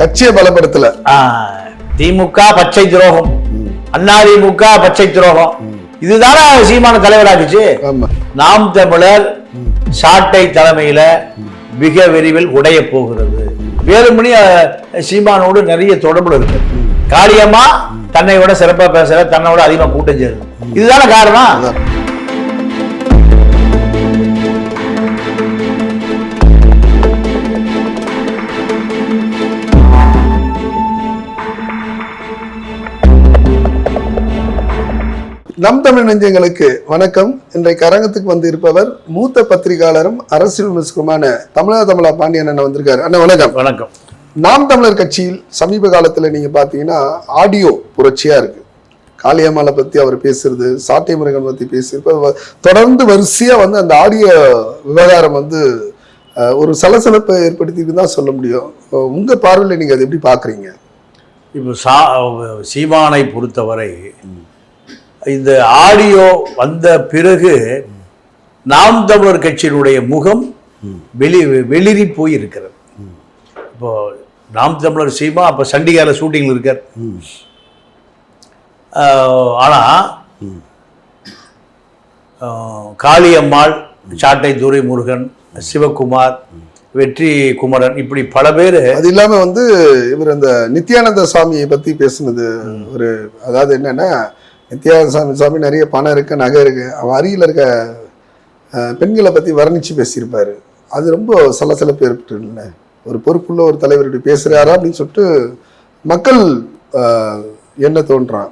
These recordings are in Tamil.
கட்சியை பலப்படுத்தல. திமுக பச்சை துரோகம். அதிமுக பச்சை துரோகம். இதுதானே சீமான தலைவராக்குச்சு ஆமா. நாம் தமிழர் சாட்டை தலைமையில மிக விரைவில் உடைய போகிறது. வேலுமணி சீமானோடு நிறைய தொடர்புல இருக்கு. காளியம்மா தன்னை விட சிறப்பா பேசுற தன்னோட அதிகமா கூட்டம் சேருது இதுதானே காரணம்? நம் தமிழ் நெஞ்சங்களுக்கு வணக்கம். இன்றைக்கு அரங்கத்துக்கு வந்து இருப்பவர் மூத்த பத்திரிகையாளரும் அரசியல் விமர்சகருமான தமிழக தமிழா பாண்டியன் அண்ணன் வந்திருக்காரு. அண்ணன் வணக்கம். வணக்கம். நாம் தமிழர் கட்சியில் சமீப காலத்துல நீங்க பாத்தீங்கன்னா ஆடியோ புரட்சியா இருக்கு. காளியம்மாளை பத்தி அவர் பேசுறது சாட்டை முருகன் பத்தி பேசுறது தொடர்ந்து வரிசையா வந்து அந்த ஆடியோ விவகாரம் வந்து ஒரு சலசலப்பை ஏற்படுத்திட்டு தான் சொல்ல முடியும். அஹ், உங்க பார்வையில நீங்க அதை எப்படி பாக்குறீங்க இப்போ சா சீமானை பொறுத்தவரை இந்த ஆடியோ வந்த பிறகு நாம் தமிழர் கட்சியினுடைய முகம் வெளி வெளிரி போய் இருக்கிறது இப்போ நாம் தமிழர் சீமா அப்போ சண்டிகாரில் ஷூட்டிங்கில் இருக்கார். ஆஹ் ஆனா ஆஹ் காளியம்மாள் சாட்டை துரை முருகன் சிவகுமார் வெற்றி குமரன் இப்படி பல பேர் அது இல்லாம வந்து இவர் அந்த நித்யானந்த சாமியை பத்தி பேசுனது ஒரு அதாவது என்னன்னா நித்யானந்த சாமி சாமி நிறைய பணம் இருக்கு நகை இருக்கு. அவன் அருகில் இருக்க பெண்களை பத்தி வர்ணிச்சு பேசியிருப்பாரு. அது ரொம்ப சலசலப்பு ஏற்பட்டு ஒரு பொறுப்புள்ள ஒரு தலைவர் இப்படி பேசுறாரா அப்படின்னு சொல்லிட்டு மக்கள் என்ன தோன்றான்?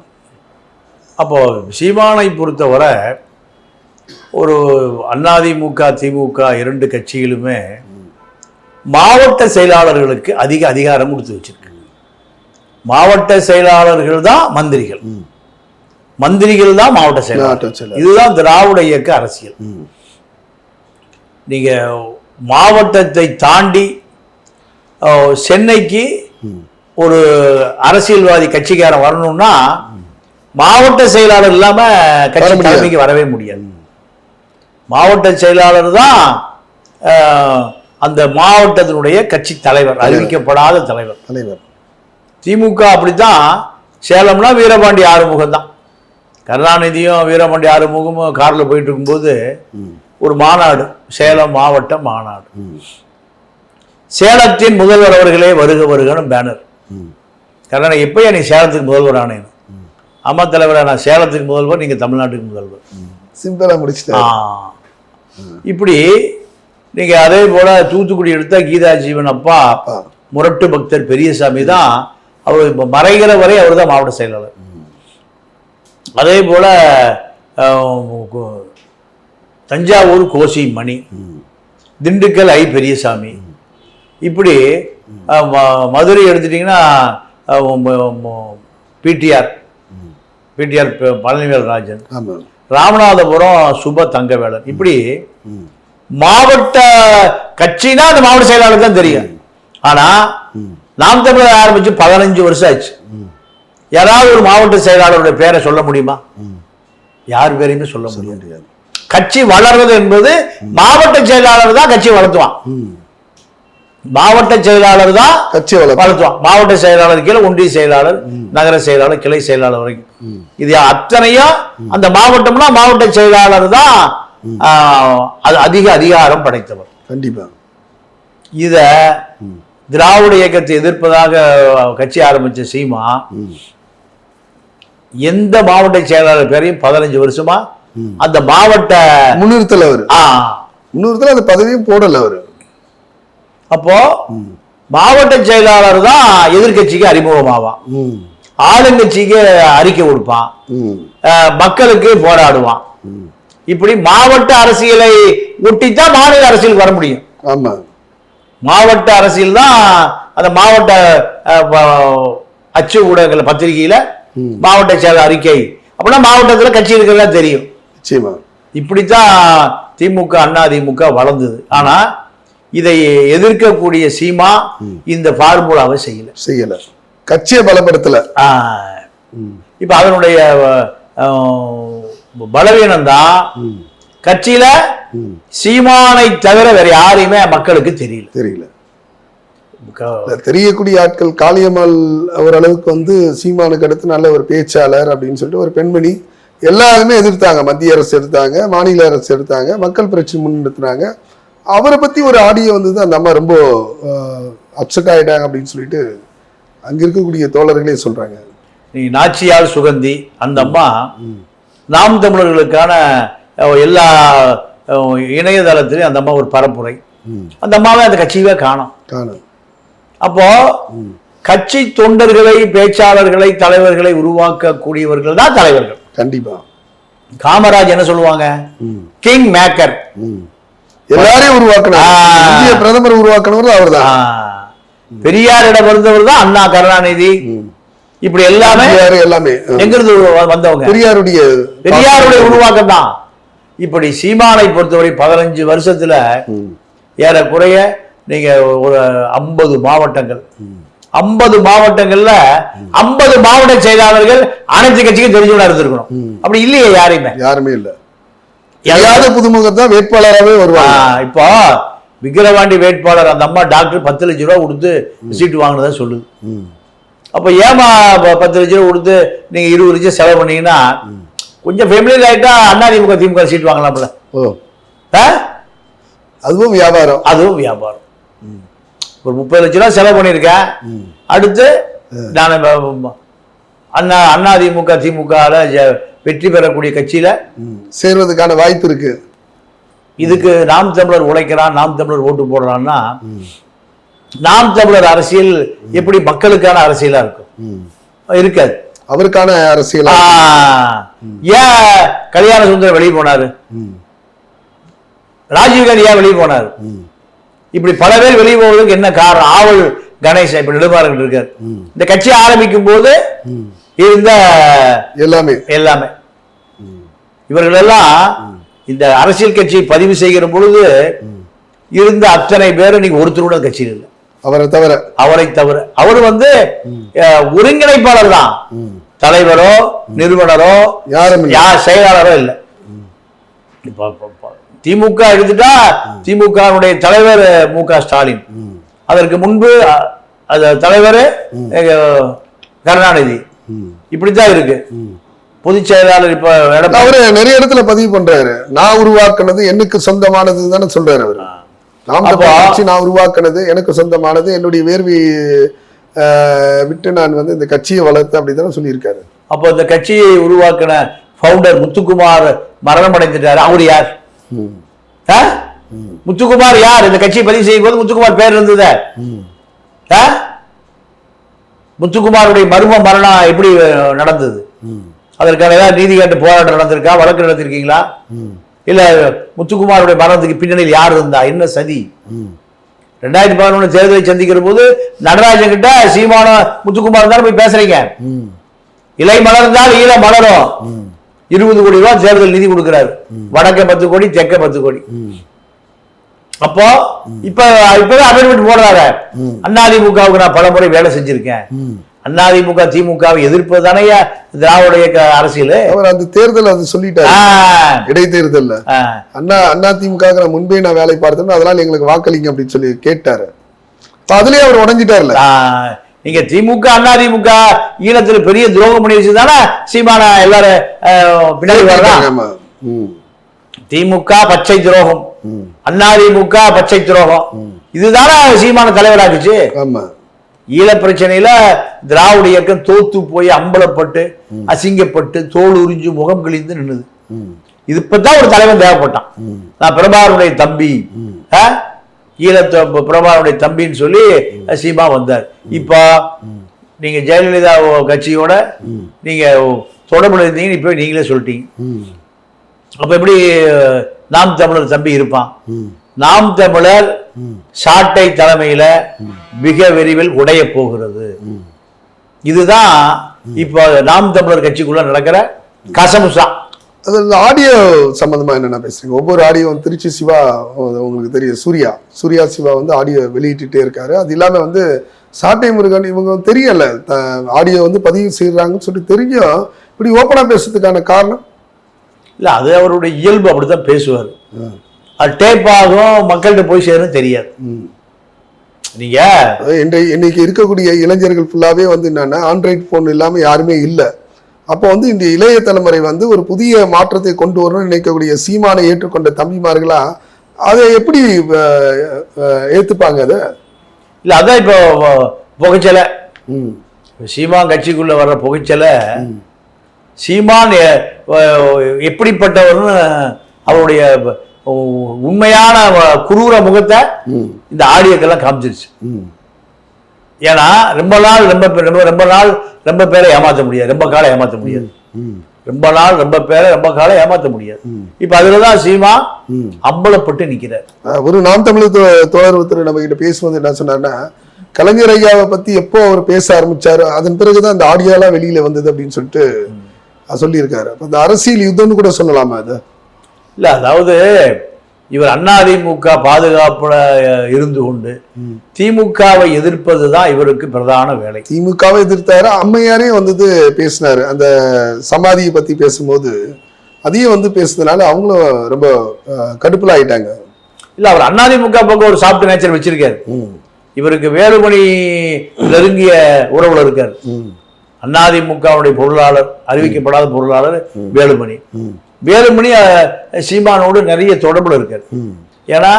அப்போ சீமானை பொறுத்தவரை ஒரு அதிமுக திமுக இரண்டு கட்சிகளுமே மாவட்ட செயலாளர்களுக்கு அதிக அதிகாரம் கொடுத்து வச்சிருக்கு. மாவட்ட செயலாளர்கள் தான் மந்திரிகள். மந்திரிகள் தான் மாவட்ட செயலாளர். இதுதான் திராவிட இயக்க அரசியல். நீங்க மாவட்டத்தை தாண்டி சென்னைக்கு ஒரு அரசியல்வாதி கட்சிக்காரன் வரணும்னா மாவட்ட செயலாளர் இல்லாம கட்சி. தலைமைக்கு வரவே முடியாது. மாவட்ட செயலாளர் தான் அந்த மாவட்டத்தினுடைய கட்சி தலைவர் அறிவிக்கப்படாத தலைவர். தலைவர். திமுக அப்படித்தான் சேலம்னா வீரபாண்டி ஆறுமுகம் தான் கருணாநிதியும் வீரபாண்டி ஆறுமுகமும் காரில் போயிட்டு இருக்கும்போது ஒரு மாநாடு சேலம் மாவட்ட மாநாடு. சேலத்தின் முதல்வர் அவர்களே வருக வருகன்னு பேனர் கருணாநிதி எப்பயா நீ சேலத்துக்கு முதல்வர் ஆனேன்னு? ஆமா தலைவரா நான் சேலத்துக்கு முதல்வர் நீங்க தமிழ்நாட்டுக்கு முதல்வர். சிம்பிளா முடிச்சுட்டாரு. ஆ. இப்படி நீங்க அதே போல தூத்துக்குடி எடுத்தா கீதா ஜீவன் அப்பா. முரட்டு பக்தர் பெரியசாமி தான் அவர் இப்ப மறைகிற வரை அவர் தான் மாவட்ட செயலாளர். அதே போல தஞ்சாவூர் கோசி மணி திண்டுக்கல் ஐ பெரியசாமி இப்படி மதுரை எடுத்துட்டிங்கன்னா பிடிஆர் பிடிஆர் பழனிவேல் ராஜன் ராமநாதபுரம் சுப தங்கவேலன் இப்படி மாவட்ட கட்சினா அந்த மாவட்ட செயலாளர் தான் தெரியும். ஆனா நாம் தமிழர் ஆரம்பிச்சு பதினஞ்சு வருஷம் ஆச்சு. யாராவது ஒரு மாவட்ட செயலாளருடைய பேரை சொல்ல முடியுமா? யார் பேரையுமே சொல்ல முடியாது. கட்சி வளர்றது என்பது மாவட்ட செயலாளர் தான் கட்சி வளர்த்துவான். மாவட்ட செயலாளர் தான் கட்சி வளர்த்துவான். மாவட்ட செயலாளர் கீழே ஒன்றிய செயலாளர் நகர செயலாளர் கிளை செயலாளர் வரைக்கும். இது அத்தனையும் அந்த மாவட்டம்னா மாவட்ட செயலாளர் தான் அது அதிக அதிகாரம் படைத்தவர். கண்டிப்பா. இத திராவிட இயக்கத்தை எதிர்ப்பதாக கட்சி ஆரம்பிச்ச சீமா எந்த மாவட்ட செயலாளர் பேரையும் பதினஞ்சு வருஷமா அந்த மாவட்ட முன்னிறுத்தல அவரு. முன்னிறுத்தல அந்த பதவியும் போடல அவரு. அப்போ மாவட்ட செயலாளர் தான் எதிர்க்கட்சிக்கு அறிமுகமாவான். ஆளுங்கட்சிக்கு அறிக்கை கொடுப்பான். மக்களுக்கு போராடுவான். இப்படி மாவட்ட அரசியலை ஒட்டித்தான் மாநில அரசியல் வர முடியும். ஆமா. மாவட்ட அரசியல் தான் அந்த மாவட்ட அச்சு ஊடகங்கள் பத்திரிகையில மாவட்ட செயலர் அறிக்கை. அப்படின்னா மாவட்டத்துல கட்சி இருக்கிறதா தெரியும். நிச்சயமா. இப்படித்தான் திமுக அண்ணா திமுக வளர்ந்தது. ஆனா இதை எதிர்க்கக்கூடிய சீமா இந்த ஃபார்முலாவை செய்யல. செய்யல. கட்சியை பலப்படுத்தல. இப்ப அதனுடைய பலவீனம் தான் கட்சியில சீமானை தவிர வேற யாரையுமே மக்களுக்கு தெரியல. தெரியல. தெரியக்கூடிய ஆட்கள் காளியம்மாள் ஓரளவுக்கு வந்து சீமானுக்கு அடுத்து நல்ல ஒரு பேச்சாளர் அப்படின்னு சொல்லிட்டு ஒரு பெண்மணி எல்லாருமே எதிர்த்தாங்க. மத்திய அரசு எடுத்தாங்க மாநில அரசு எடுத்தாங்க மக்கள் பிரச்சனை முன்னெடுத்துனாங்க அவரை பத்தி ஒரு ஆடியோ வந்தது அந்த அம்மா ரொம்ப அப்செட் ஆயிட்டாங்க அப்படின்னு சொல்லிட்டு அங்க இருக்கக்கூடிய தோழர்களே சொல்றாங்க. நீ நாச்சியார் சுகந்தி அந்த அம்மா நாம் தமிழர்களுக்கான எல்லா இணையதளத்திலையும் அந்த அம்மா ஒரு பரப்புரை. அந்த அம்மாவை அந்த கட்சியவே காணும். காணும். அப்போ கட்சி தொண்டர்களை பேச்சாளர்களை தலைவர்களை உருவாக்கக்கூடியவர்கள் தான் தலைவர்கள். கண்டிப்பா. காமராஜ் என்ன சொல்லுவாங்க. King maker. எல்லாரையும் உருவாக்கணும். பிரதமர் உருவாக்கணும் அவர்தான். பெரியாரிடம் இருந்தவர் தான் அண்ணா கருணாநிதி. இப்படி எல்லாமே எல்லாமே. எங்கிருந்து வந்தவங்க? பெரியாருடைய பெரியாருடைய உருவாக்கம் தான். இப்படி சீமானை பொறுத்தவரை பதினஞ்சு வருஷத்துல. ஏறக்குறைய நீங்க ஒரு ஐம்பது மாவட்டங்கள். ஐம்பது மாவட்டங்கள்ல ஐம்பது மாவட்ட செயலாளர்கள் அனைத்து கட்சிக்கும் தெரிஞ்சவனா இருந்திருக்கணும். அப்படி இல்லையே யாரையுமே யாருமே இல்ல. தெரியாத புதுமுகம் தான் வேட்பாளராகவே வருவாங்க. இப்போ விக்கிரவாண்டி வேட்பாளர் அந்த அம்மா டாக்டர் பத்து லட்ச ரூபா கொடுத்து சீட்டு வாங்கினதா சொல்லுது. அப்போ ஏமா பத்து லட்ச ரூபா கொடுத்து நீங்க இருபது லட்சம் செலவு பண்ணீங்கன்னா கொஞ்சம் ஃபெமிலியர் ஆயிட்டா அண்ணா திமுக திமுக சீட் வாங்கலாம்ல. ஓ? அதுவும் வியாபாரம். அதுவும் வியாபாரம். ஒரு முப்பது லட்ச ரூபா செலவு பண்ணியிருக்கேன். அடுத்து நான் அண்ணா அண்ணா திமுக திமுகல வெற்றி பெறக்கூடிய கட்சியில. சேர்வதற்கான வாய்ப்பு இருக்கு. இதுக்கு நாம் தமிழர் உழைக்கிறான் நாம் தமிழர் ஓட்டு போடுறான்னா நாம் தமிழர் அரசியல் எப்படி மக்களுக்கான அரசியலா இருக்கும். இருக்காது. அவருக்கான அரசியல்? ஏன் கல்யாண சுந்தரம் வெளியே போனாரு. ராஜீவ்காந்தி ஏன் வெளியே போனாரு. இப்படி பல பேர் வெளியே போவதற்கு என்ன காரணம்? ஆவல் கணேசன் இப்ப நெடுமாறன் இருக்காரு. இந்த கட்சி ஆரம்பிக்கும் போது. இருந்த எல்லாமே. எல்லாமே. இவர்கள் எல்லாம் இந்த அரசியல் கட்சியை பதிவு செய்கிற பொழுது இருந்த அத்தனை பேரும் இன்னைக்கு ஒருத்தரோட கட்சியில் இல்லை. அவரை தவிர. அவரை தவிர. அவர் வந்து ஒருங்கிணைப்பாளர் தான். தலைவரோ நிறுவனரோ யாரும். யார் செயலாளரோ இல்லை. திமுக எடுத்துட்டா திமுகவுடைய தலைவர் மு க ஸ்டாலின். அதற்கு முன்பு அ- அது தலைவர் கருணாநிதி. இப்படித்தான் இருக்கு. பொதுச் செயலாளர் இப்ப அவரு நிறைய இடத்துல பதிவு பண்றாரு நான் உருவாக்குனது எனக்கு சொந்தமானது தானே சொல்றாரு அவரு நாம் நான் உருவாக்குனது எனக்கு சொந்தமானது என்னுடைய வேர்வை விட்டு நான் வந்து இந்த கட்சியை வளர்த்தேன் அப்படி தானே சொல்லியிருக்காரு அப்போ இந்த கட்சியை உருவாக்கின ஃபவுண்டர் முத்துக்குமார் மரணம் அடைந்துட்டாரு அவர் யார்? முத்துக்குமார் யார் இந்த கட்சியை பதிவு செய்யும் போது முத்துக்குமார் பேர் இருந்தது? முத்துக்குமாருடைய மர்ம மரணம் எப்படி நடந்தது. அதற்கான ஏதாவது நீதிமன்ற போராட்டம் நடந்திருக்கா வழக்கு நடத்திருக்கீங்களா. இல்ல முத்துக்குமாருடைய மரணத்துக்கு பின்னணியில் யார் இருந்தா என்ன சதி. ரெண்டாயிரத்தி பதினொன்று தேர்தலை சந்திக்கிற போது நடராஜன் கிட்ட சீமான முத்துக்குமார் தானே போய் பேசுறீங்க. இலை மலர்ந்தால் ஈழ மலரும். இருபது கோடி ரூபாய் தேர்தல் நிதி கொடுக்கிறாரு. வடக்க பத்து கோடி தெற்க பத்து கோடி. அப்போ இப்ப இப்பதான் அமெண்ட்மெண்ட் போடுறாரு அதிமுகவுக்கு நான் பலமுறை வேலை செஞ்சிருக்கேன். அதிமுக திமுகவை எதிர்ப்பது தானே திராவிட இயக்க அரசியல்? அவர் அந்த தேர்தல் அது சொல்லிட்டாரு. ஆ. அண்ணா அண்ணா திமுக நான் முன்பே நான் வேலை பார்த்தேன் அதனால எங்களுக்கு வாக்களிங்க அப்படின்னு சொல்லி கேட்டாரு. அதுலயே அவர் உடஞ்சிட்டாருல்ல ஆ, நீங்க திமுக அதிமுக ஈழத்துல பெரிய துரோகம் பண்ணி வச்சுதானே சீமான எல்லாரும் பின்னாடி. ம். திமுக பச்சை துரோகம் ம். அதிமுக பச்சை துரோகம் இதுதானே சீமான தலைவராக்குச்சு ஈழ பிரச்சனையில திராவிட இயக்கம் தோத்து போய் அம்பலப்பட்டு அசிங்கப்பட்டு தோல் உறிஞ்சு முகம் கிழிந்து நின்னுது. இது இப்பதான் ஒரு தலைவன் தேவைப்பட்டான். நான் பிரபாகருடைய தம்பி? ஈழத்து பிரபாவனுடைய தம்பின்னு சொல்லி சீமா வந்தார். இப்போ நீங்க ஜெயலலிதா கட்சியோட நீங்க தொடர்புல இருந்தீங்கன்னு இப்போ நீங்களே சொல்லிட்டீங்க. ம். அப்ப எப்படி நாம் தமிழர் தம்பி இருப்பான்? நாம் தமிழர் சாட்டை தலைமையில மிக விரைவில் உடைய போகிறது. இதுதான் இப்போ நாம் தமிழர் கட்சிக்குள்ள நடக்கிற கசமுசா. அது இந்த ஆடியோ சம்பந்தமா என்னென்ன பேசுறீங்க? ஒவ்வொரு ஆடியோ திருச்சி சிவா உங்களுக்கு தெரியும் சூர்யா. சூர்யா சிவா வந்து ஆடியோ வெளியிட்டுட்டே இருக்காரு. அது இல்லாம வந்து சாட்டை முருகன் இவங்க தெரியல. ஆடியோ வந்து பதிவு செய்யறாங்கன்னு சொல்லிட்டு தெரியும் இப்படி ஓப்பனா பேசுறதுக்கான காரணம்? இல்ல அது அவருடைய இயல்பு அப்படித்தான் பேசுவார். அது டேப் ஆகும் மக்கள்கிட்ட போய் சேரும் தெரியாது. ம். நீங்க? இன்றைய இன்னைக்கு இருக்கக்கூடிய இளைஞர்கள் ஃபுல்லாவே வந்து என்னன்னா ஆண்ட்ராய்ட் போன் இல்லாம யாருமே இல்லை. அப்போ வந்து இந்த இளைய தலைமுறை வந்து ஒரு புதிய மாற்றத்தை கொண்டு வரணும்னு நினைக்கக்கூடிய சீமானை ஏற்றுக்கொண்ட தம்பிமார்களா அதை எப்படி ஏத்துப்பாங்க அதை? இல்ல அதான் இப்போ புகைச்சலை. சீமான் கட்சிக்குள்ள வர்ற புகைச்சலை சீமான் எப்படிப்பட்டவர்னு அவருடைய உண்மையான குரூர முகத்தை இந்த ஆடியோக்கெல்லாம் காமிச்சிருச்சு. ஏன்னா ரொம்ப நாள் ரொம்ப ரொம்ப ரொம்ப நாள் ரொம்ப பேரை ஏமாற்ற முடியாது. ரொம்ப காலம் ஏமாற்ற முடியாது. ரொம்ப நாள் ரொம்ப பேரை ரொம்ப காலம் ஏமாற்ற முடியாது. இப்ப அதுல தான் சீமா அம்பலப்பட்டு நிக்கிறார். ஒரு நாம் தமிழர் தோழர் ஒருத்தர் நம்ம கிட்ட பேசும்போது என்ன சொன்னார்னா கலைஞர் ஐயாவை பத்தி எப்போ அவர் பேச ஆரம்பிச்சாரு அதன் பிறகுதான் அந்த ஆடியோலாம் வெளியில வந்தது அப்படின்னு சொல்லிட்டு சொல்லியிருக்காரு. அப்ப அந்த அரசியல் யுத்தம்னு கூட சொல்லலாமா அது? இல்ல அதாவது இவர் அதிமுக பாதுகாப்புல இருந்து கொண்டு திமுகவை எதிர்ப்பது தான் இவருக்கு பிரதான வேலை. திமுகவை எதிர்த்தாரு. அம்மையாரே வந்தது பேசினாரு. அந்த சமாதியை பத்தி பேசும்போது அதையும் வந்து பேசுனதுனால அவங்களும் ரொம்ப கடுப்புல ஆயிட்டாங்க இல்ல அவர் அதிமுக பக்கம் ஒரு சாப்பிட்டு நேச்சர் வச்சிருக்காரு. இவருக்கு வேலுமணி நெருங்கிய உறவுல இருக்காரு. அதிமுகவுடைய பொருளாளர் அறிவிக்கப்படாத பொருளாளர் வேலுமணி. வேலுமணி சீமானோடு நிறைய தொடர்புல இருக்காரு. ஏன்னா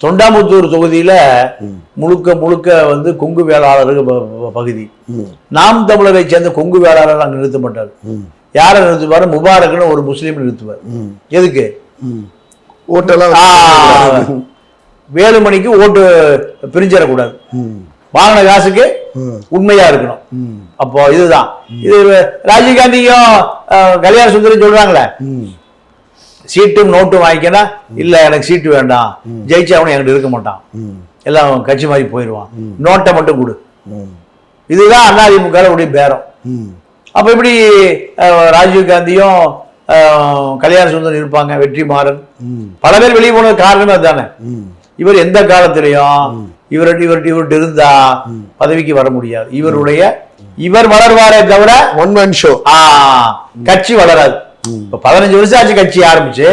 தொண்டாமுத்தூர் தொகுதியில முழுக்க முழுக்க வந்து கொங்கு வேளாளர் ப- ப- பகுதி. நாம் தமிழரை சேர்ந்த கொங்கு வேளாளர் அங்க நிறுத்த மாட்டார். யாரை நிறுத்துவாரு? முபாரக்னு ஒரு முஸ்லீம் நிறுத்துவார். எதுக்கு. ஓட்டெல்லாம் வேலுமணிக்கு ஓட்டு பிரிஞ்சிடக்கூடாது. வாங்கின காசுக்கு உண்மையா இருக்கணும். அப்போ இதுதான். இது ராஜீவ்காந்தியும் காந்தியும் கல்யாண சுந்தரம் சொல்றாங்களே சீட்டும் நோட்டும் வாங்கிக்கனா இல்ல எனக்கு சீட்டு வேண்டாம். ஜெயிச்சா அவனும் என்கிட்ட இருக்க மாட்டான். எல்லாம் கட்சி மாதிரி போயிடுவான். நோட்டை மட்டும் கொடு. இதுதான் அதிமுக உடைய பேரம். அப்ப எப்படி ராஜீவ் காந்தியும் கல்யாண சுந்தரம் இருப்பாங்க வெற்றிமாறன். பல பேர் வெளியே போனது காரணமே அதுதானே. இவர் எந்த காலத்திலையும் இவர்கிட்ட இவர்கிட்ட இவர்கிட்ட இருந்தா பதவிக்கு வர முடியாது. இவருடைய இவர் வளர்வாரே தவிர ஒன் மேன் ஷோ ஆ, கட்சி வளராது. இப்ப பதினஞ்சு வருஷம் ஆச்சு கட்சி ஆரம்பிச்சு.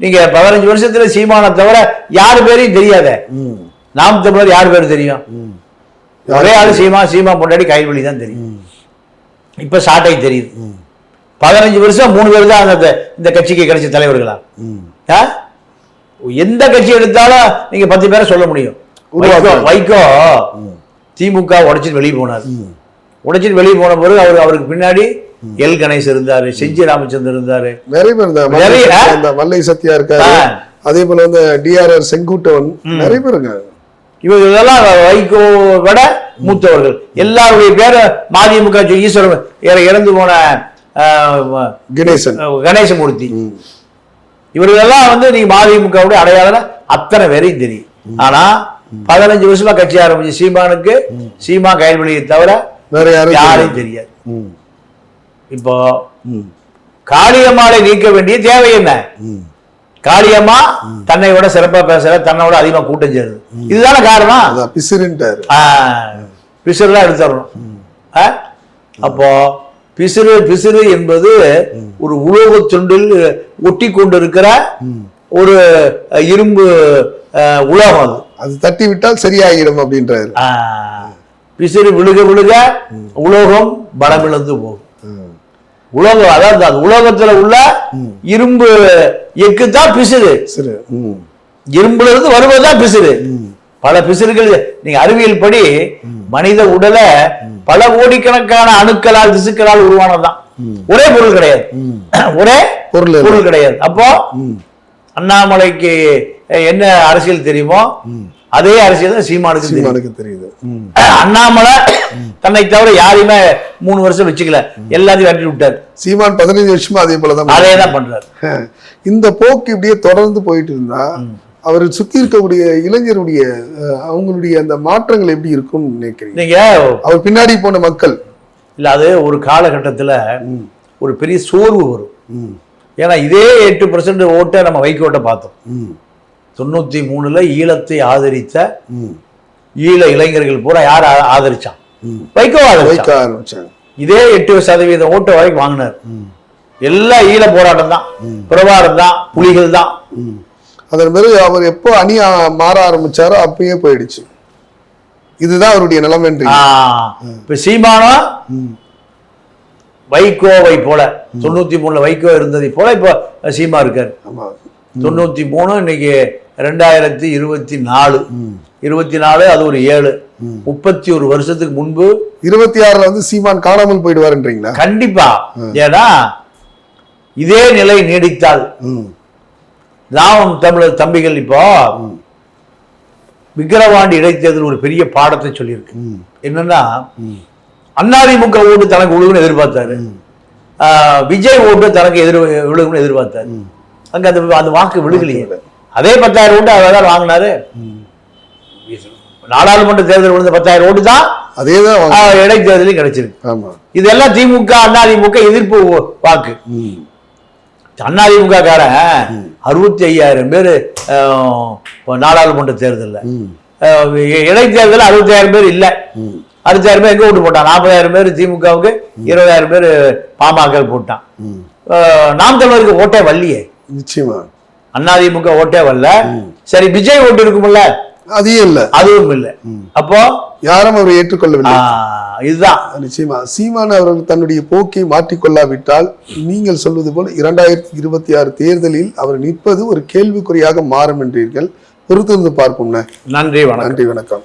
நீங்க பதினஞ்சு வருஷத்துல சீமானை தவிர யாரு பேரையும் தெரியாதே. நாம் தமிழர் யார் பேர் தெரியும்? ஒரே ஆளு சீமா சீமா முன்னாடி கைவழி தான் தெரியும். இப்ப சாட்டை தெரியுது. பதினஞ்சு வருஷம் மூணு பேர் தான் அந்த இந்த கட்சிக்கு கிடைச்ச தலைவர்களா? எந்த கட்சி எடுத்தாலும் நீங்க பத்து பேரை சொல்ல முடியும். வைகோ. திமுக உடைச்சிட்டு வெளியே போனார். உடைச்சிட்டு வெளியே போன பிறகு அவர் அவருக்கு பின்னாடி எல் கணேஷ் இருந்தாரு செஞ்சி ராமச்சந்திரன் இருந்தாரு. நிறைய பேர் இந்த மல்லை சத்யா, இருக்காரு. அதே போல வந்து டிஆர்ஆர் செங்குட்டவன் நிறைய பேருங்க இவங்க இதெல்லாம் வைகோ விட மூத்தவர்கள். எல்லாருடைய பேரை மதிமுக ஈஸ்வரன் இற- இறந்து போன கணேசன். கணேசமூர்த்தி. இவர்களெல்லாம் வந்து நீங்க மதிமுகவுடைய அடையாளம் அத்தனை பேரையும் தெரியும். ஆனா பதினஞ்சு வருஷமா கட்சி ஆரம்பிச்சு சீமானுக்கு சீமா கைவெளியை தவிர வேற யாரும் யாரையும் தெரியாது. இப்போ. காளியம்மாளை நீக்க வேண்டிய தேவை என்ன. காளியம்மா தன்னை விட சிறப்பா பேசுற தன்னை விட அதிகமா கூட்டம் சேருது இதுதானே காரணம்? அதான் பிசிறுன்ட்டாரு. பிசுறுலாம் எடுத்துடணும்? அப்போ பிசிறு பிசிறு என்பது ஒரு உலோக துண்டில் ஒட்டி கொண்டிருக்கிற ஒரு அஹ், இரும்பு உலோகம் அது. அது தட்டி விட்டால் சரியாகிடும் அப்படின்றாரு. பிசிறு விழுக விழுக உலோகம் பலமிழந்து போகும். உலோகம் அதாவது அது உலோகத்துல உள்ள இரும்பு எக்கு தான் பிசிறு. இரும்புல இருந்து வருவதுதான் பிசிறு. பல பிசிறுகள் நீங்க அறிவியல் படி மனித உடலை பல கோடிக்கணக்கான அணுக்களால் திசுக்களால் உருவானதுதான். ஒரே பொருள் கிடையாது. ஒரே பொருள். பொருள் கிடையாது. அப்போ. அண்ணாமலைக்கு என்ன அரசியல் தெரியுமோ அதே அரசியல் தான் சீமானுக்கு சீமானுக்கு தெரியுது. அண்ணாமலை தன்னை தவிர யாரையுமே மூணு வருஷம் வச்சுக்கல. எல்லாத்தையும் வெட்டி விட்டார். சீமான் பதினஞ்சு வருஷமா அதே போலதான் அதே தான் பண்றாரு. இந்த போக்கு இப்படியே தொடர்ந்து போயிட்டு இருந்தா அவர் சுத்தி இருக்கக்கூடிய இளைஞருடைய அவங்களுடைய அந்த மாற்றங்கள் எப்படி இருக்கும்னு நினைக்கிறீங்க? நீங்க அவர் பின்னாடி போன மக்கள். இல்ல அது ஒரு காலகட்டத்துல. ஒரு பெரிய சோர்வு வரும். ஏன்னா இதே எட்டு பர்சன்ட் ஓட்டை நம்ம வைகோட்டை பார்த்தோம். ம். தொண்ணூத்தி மூணுல ஈழத்தை ஆதரித்த. ஈழ இளைஞர்கள் பூரா யார் ஆதரிச்சான். வைகோ ஆதரிச்சான். இதே எட்டு சதவீதம் ஓட்டு வரைக்கும் வாங்கினார். ம். எல்லாம் ஈழ போராட்டம் தான். பிரபாரம் தான் புலிகள் தான். அதன் பிறகு அவர் எப்போ அணி மாற ஆரம்பிச்சாரோ அப்பயே போயிடுச்சு. இதுதான் அவருடைய நிலைமைன்றீங்க இப்போ சீமானோ. வைகோவை போல தொண்ணூத்தி மூணுல வைகோ இருந்ததை போல இப்போ சீமா இருக்காரு. தொண்ணூத்தி மூணு இன்னைக்கு ரெண்டாயிரத்தி இருபத்தி நாலு. இருபத்தி நாலு அது ஒரு ஏழு. முப்பத்தி ஒரு வருஷத்துக்கு முன்பு இருபத்தி ஆறுல வந்து சீமான் காணாமல் போயிடுவாருன்றீங்களா? கண்டிப்பா. ஏன்னா இதே நிலை நீடித்தால். நாம் தமிழர் தம்பிகள் இப்போ விக்கிரவாண்டி இடைத்தேர்தல் ஒரு பெரிய பாடத்தை சொல்லியிருக்கு. என்னன்னா அதிமுக ஓட்டு தனக்கு விழுகுன்னு எதிர்பார்த்தாரு. விஜய் ஓட்டு தனக்கு எதிர் விழுகுன்னு எதிர்பார்த்தாரு. அங்க அந்த அந்த வாக்கு விழுகலையே. அதே பத்தாயிரம் ஓட்டு அவர் தான் வாங்கினாரு. நாடாளுமன்ற தேர்தல் விழுந்த பத்தாயிரம் ஓட்டு தான் அதே தான் இடைத்தேர்தலையும் கிடைச்சிருக்கு. இதெல்லாம் திமுக அதிமுக எதிர்ப்பு வாக்கு. அதிமுக காரன் அறுபத்தி ஐயாயிரம் பேர் நாடாளுமன்ற தேர்தலில். இடைத்தேர்தல் அறுபத்தாயிரம் பேர் இல்லை. அறுபத்தாயிரம் பேர் எங்க ஓட்டு போட்டான்? நாற்பதாயிரம் பேர் திமுகவுக்கு இருபதாயிரம் பேர் பாமக போட்டான். நாம் தமிழருக்கு ஓட்டே வரலையே நிச்சயமா. அதிமுக ஓட்டே வரல. சரி விஜய் ஓட்டு இருக்கும்ல அதையும் இல்ல. அதுவும் இல்லை. அப்போ? யாரும் அவரை ஏற்றுக்கொள்ளவில்லை. இதுதான். நிச்சயமா. சீமான் அவர்கள் தன்னுடைய போக்கை மாற்றிக்கொள்ளாவிட்டால் நீங்கள் சொல்வது போல் இரண்டாயிரத்தி இருபத்தி ஆறு தேர்தலில் அவர் நிற்பது ஒரு கேள்விக்குறியாக மாறும் என்றீர்கள். பொறுத்திருந்து பார்ப்போம்ண்ணே. நன்றி நன்றி வணக்கம்.